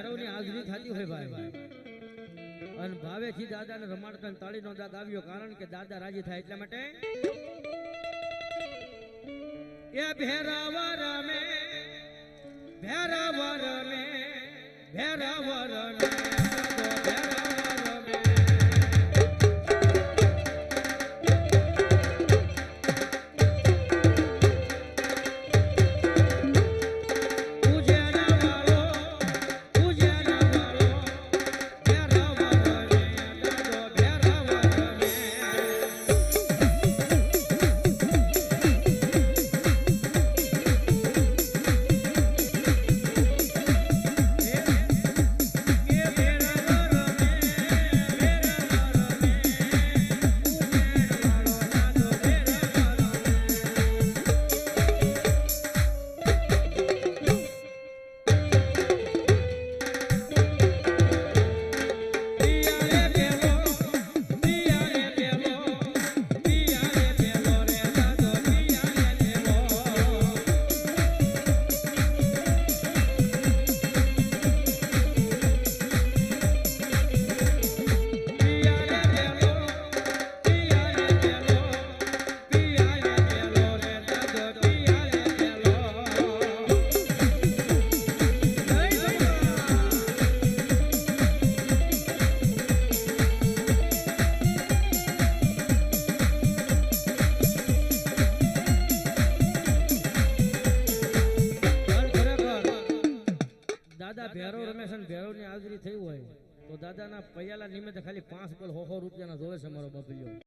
ભેરવની હાજરી થતી હોય ભાઈ. અને ભાવેથી દાદાને રમાડતા તાળીનો દાગ આવ્યો કારણ કે દાદા રાજી થાય એટલા માટે એ ભેરાવર મે ભેરાવર મે ભેરાવર મે દાદા ભેરો રમેશ અને ભેરવની હાજરી થઈ હોય તો દાદાના પૈયાલા નિમિત્તે ખાલી પાંચ બોલ હો રૂપિયાના જોવે છે મારો બબલ્યો